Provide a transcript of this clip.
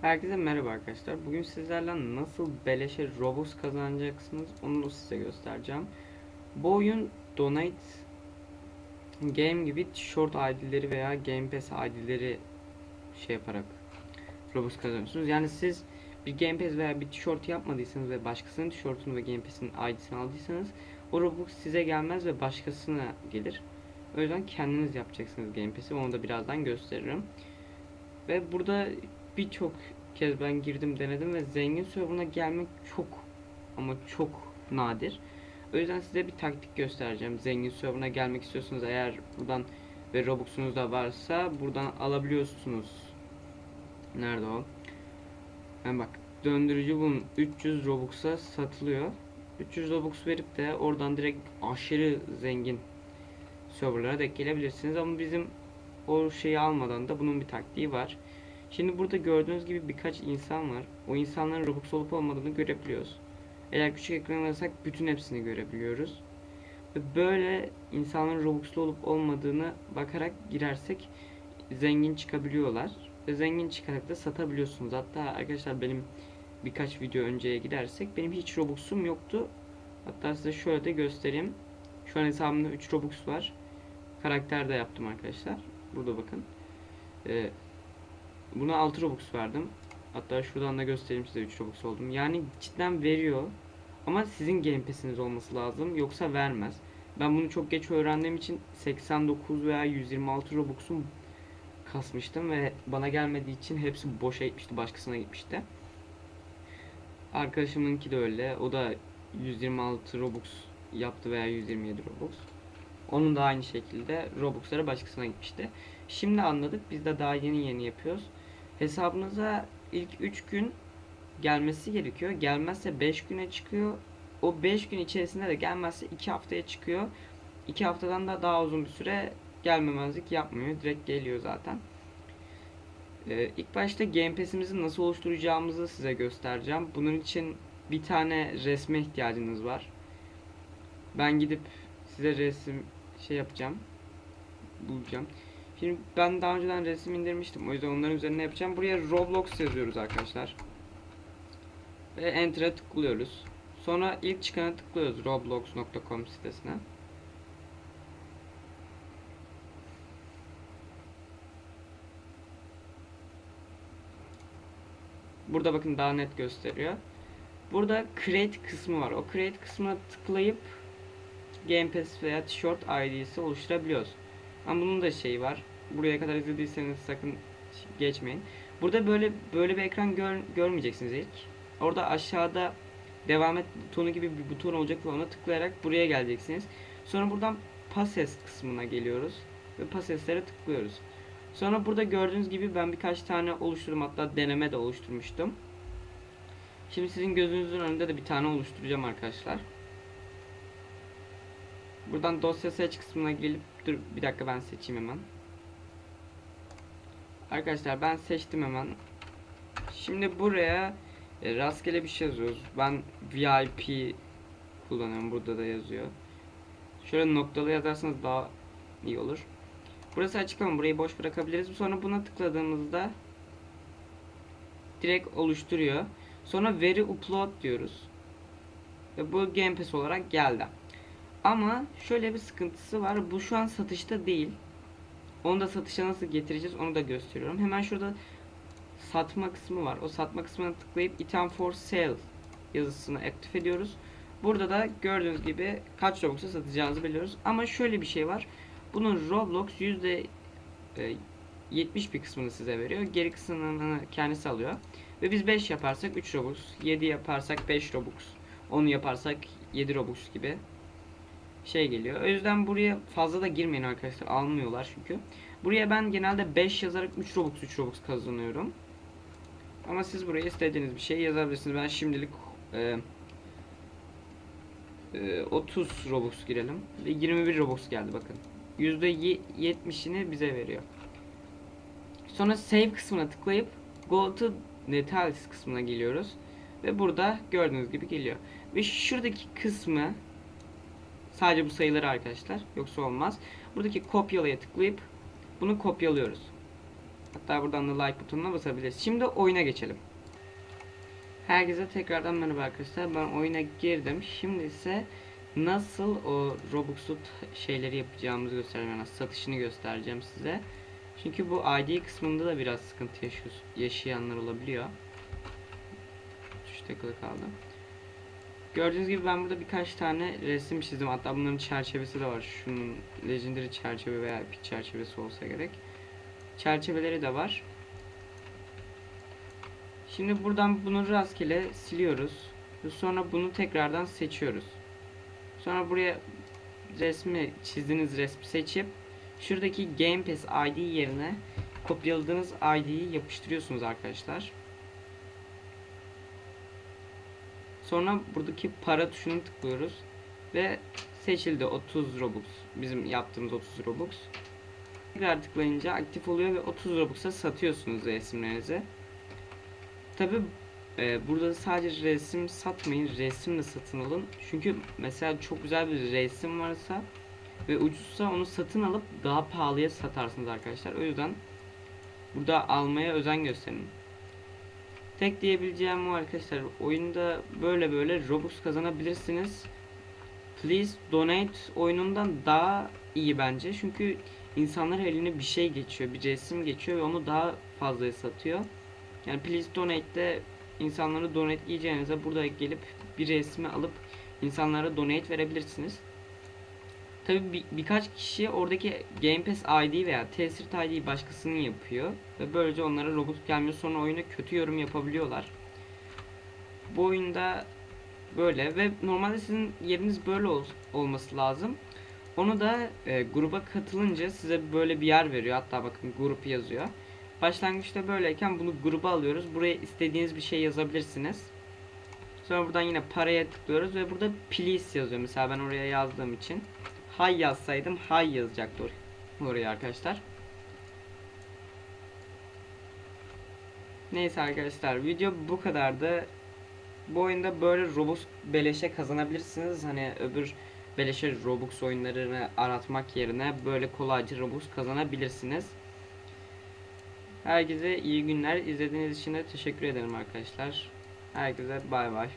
Herkese merhaba arkadaşlar. Bugün sizlerle nasıl beleşe Robux kazanacaksınız onu da size göstereceğim. Bu oyun Donate Game gibi short ID'leri veya Game Pass ID'leri şey yaparak Robux kazanıyorsunuz. Yani siz bir Game Pass veya bir tişört yapmadıysanız ve başkasının tişörtünü ve Game Pass'in ID'sini aldıysanız o Robux size gelmez ve başkasına gelir. O yüzden kendiniz yapacaksınız Game Pass'i. Onu da birazdan gösteririm. Ve burada birçok kez ben girdim denedim ve zengin serverına gelmek çok ama çok nadir. O yüzden size bir taktik göstereceğim. Zengin serverına gelmek istiyorsanız eğer buradan ve Robux'unuz da varsa buradan alabiliyorsunuz. Nerede o? Yani bak döndürücü bunun 300 Robux'a satılıyor. 300 Robux verip de oradan direkt aşırı zengin serverlara denk gelebilirsiniz ama bizim o şeyi almadan da bunun bir taktiği var. Şimdi burada gördüğünüz gibi birkaç insan var. O insanların Robux olup olmadığını görebiliyoruz. Eğer küçük ekran alırsak bütün hepsini görebiliyoruz. Ve böyle insanların Robux'lu olup olmadığını bakarak girersek zengin çıkabiliyorlar. Ve zengin çıkarak da satabiliyorsunuz. Hatta arkadaşlar benim birkaç video önceye gidersek benim hiç Robux'um yoktu. Hatta size şöyle de göstereyim. Şu an hesabımda 3 Robux var. Karakter de yaptım arkadaşlar. Burada bakın. Ee, Buna 6 Robux verdim. Hatta şuradan da göstereyim size 3 Robux oldum. Yani cidden veriyor. Ama sizin Game Pass'iniz olması lazım. Yoksa vermez. Ben bunu çok geç öğrendiğim için 89 veya 126 Robux'um kasmıştım ve bana gelmediği için hepsi boşa gitmişti. Başkasına gitmişti. Arkadaşımınki de öyle. O da 126 Robux yaptı veya 127 Robux. Onun da aynı şekilde Robux'ları başkasına gitmişti. Şimdi anladık. Biz de daha yeni yeni yapıyoruz. Hesabınıza ilk 3 gün gelmesi gerekiyor. Gelmezse 5 güne çıkıyor. O 5 gün içerisinde de gelmezse 2 haftaya çıkıyor. 2 haftadan da daha uzun bir süre gelmemezlik yapmıyor. Direkt geliyor zaten. Ee, ilk başta Game Pass'imizi nasıl oluşturacağımızı size göstereceğim. Bunun için bir tane resme ihtiyacınız var. Ben gidip size resim şey yapacağım. Bulacağım. Şimdi ben daha önceden resim indirmiştim. O yüzden onların üzerine yapacağım. Buraya Roblox yazıyoruz arkadaşlar. Ve Enter'a tıklıyoruz. Sonra ilk çıkana tıklıyoruz roblox.com sitesine. Burada bakın daha net gösteriyor. Burada create kısmı var. O create kısmına tıklayıp Game Pass veya Tişört ID'si oluşturabiliyoruz. Ama bunun da şeyi var. Buraya kadar izlediyseniz sakın geçmeyin. Burada böyle böyle bir ekran gör, görmeyeceksiniz ilk. Orada aşağıda devam et butonu gibi bir buton olacak ve ona tıklayarak buraya geleceksiniz. Sonra buradan Passes kısmına geliyoruz ve Passes'lere tıklıyoruz. Sonra burada gördüğünüz gibi ben birkaç tane oluşturdum hatta deneme de oluşturmuştum. Şimdi sizin gözünüzün önünde de bir tane oluşturacağım arkadaşlar. Buradan dosya seç kısmına gelip dur bir dakika ben seçeyim hemen. Arkadaşlar ben seçtim hemen. Şimdi buraya e, rastgele bir şey yazıyoruz. Ben VIP kullanıyorum. Burada da yazıyor. Şöyle noktalı yazarsanız daha iyi olur. Burası açıklama. Burayı boş bırakabiliriz. Sonra buna tıkladığımızda direkt oluşturuyor. Sonra veri upload diyoruz. Ve bu Game Pass olarak geldi. Ama şöyle bir sıkıntısı var. Bu şu an satışta değil. Onu da satışa nasıl getireceğiz onu da gösteriyorum. Hemen şurada satma kısmı var. O satma kısmına tıklayıp item for sale yazısını aktif ediyoruz. Burada da gördüğünüz gibi kaç Robux'a satacağınızı biliyoruz. Ama şöyle bir şey var. Bunun Roblox yüzde e, 70 bir kısmını size veriyor. Geri kısmını kendisi alıyor. Ve biz 5 yaparsak 3 Robux, 7 yaparsak 5 Robux, 10 yaparsak 7 Robux gibi şey geliyor. O yüzden buraya fazla da girmeyin arkadaşlar. Almıyorlar çünkü. Buraya ben genelde 5 yazarak 3 Robux 3 Robux kazanıyorum. Ama siz buraya istediğiniz bir şey yazabilirsiniz. Ben şimdilik e, e, 30 Robux girelim. Ve 21 Robux geldi bakın. %70'ini bize veriyor. Sonra save kısmına tıklayıp go to details kısmına geliyoruz. Ve burada gördüğünüz gibi geliyor. Ve şuradaki kısmı Sadece bu sayıları arkadaşlar. Yoksa olmaz. Buradaki kopyalaya tıklayıp bunu kopyalıyoruz. Hatta buradan da like butonuna basabiliriz. Şimdi oyuna geçelim. Herkese tekrardan merhaba arkadaşlar. Ben oyuna girdim. Şimdi ise nasıl o Robux'lu şeyleri yapacağımızı göstereceğim. Yani satışını göstereceğim size. Çünkü bu ID kısmında da biraz sıkıntı yaşıyor, yaşayanlar olabiliyor. Tuş takılı kaldı. Gördüğünüz gibi ben burada birkaç tane resim çizdim. Hatta bunların çerçevesi de var. Şunun Legendary çerçeve veya Epic çerçevesi olsa gerek. Çerçeveleri de var. Şimdi buradan bunu rastgele siliyoruz. Sonra bunu tekrardan seçiyoruz. Sonra buraya resmi çizdiğiniz resmi seçip şuradaki Game Pass ID yerine kopyaladığınız ID'yi yapıştırıyorsunuz arkadaşlar. Sonra buradaki para tuşunu tıklıyoruz ve seçildi 30 Robux. Bizim yaptığımız 30 Robux. Tekrar tıklayınca aktif oluyor ve 30 Robux'a satıyorsunuz resimlerinizi. Tabi burada sadece resim satmayın, resim de satın alın. Çünkü mesela çok güzel bir resim varsa ve ucuzsa onu satın alıp daha pahalıya satarsınız arkadaşlar. O yüzden burada almaya özen gösterin. Tek diyebileceğim o arkadaşlar. Oyunda böyle böyle Robux kazanabilirsiniz. Please Donate oyunundan daha iyi bence. Çünkü insanlar eline bir şey geçiyor, bir resim geçiyor ve onu daha fazlaya satıyor. Yani Please Donate'de insanlara donate yiyeceğinize burada gelip bir resmi alıp insanlara donate verebilirsiniz. Tabi bir, birkaç kişi oradaki Game Pass ID veya Tesirt ID başkasının yapıyor ve böylece onlara Robux gelmiyor sonra oyuna kötü yorum yapabiliyorlar. Bu oyunda böyle ve normalde sizin yeriniz böyle ol- olması lazım. Onu da e, gruba katılınca size böyle bir yer veriyor. Hatta bakın grup yazıyor. Başlangıçta böyleyken bunu gruba alıyoruz. Buraya istediğiniz bir şey yazabilirsiniz. Sonra buradan yine paraya tıklıyoruz ve burada please yazıyor. Mesela ben oraya yazdığım için hay yazsaydım hay yazacaktı or- oraya arkadaşlar. Neyse arkadaşlar video bu kadardı. Bu oyunda böyle Robux beleşe kazanabilirsiniz. Hani öbür beleşe Robux oyunlarını aratmak yerine böyle kolayca Robux kazanabilirsiniz. Herkese iyi günler. İzlediğiniz için de teşekkür ederim arkadaşlar. Herkese bay bay.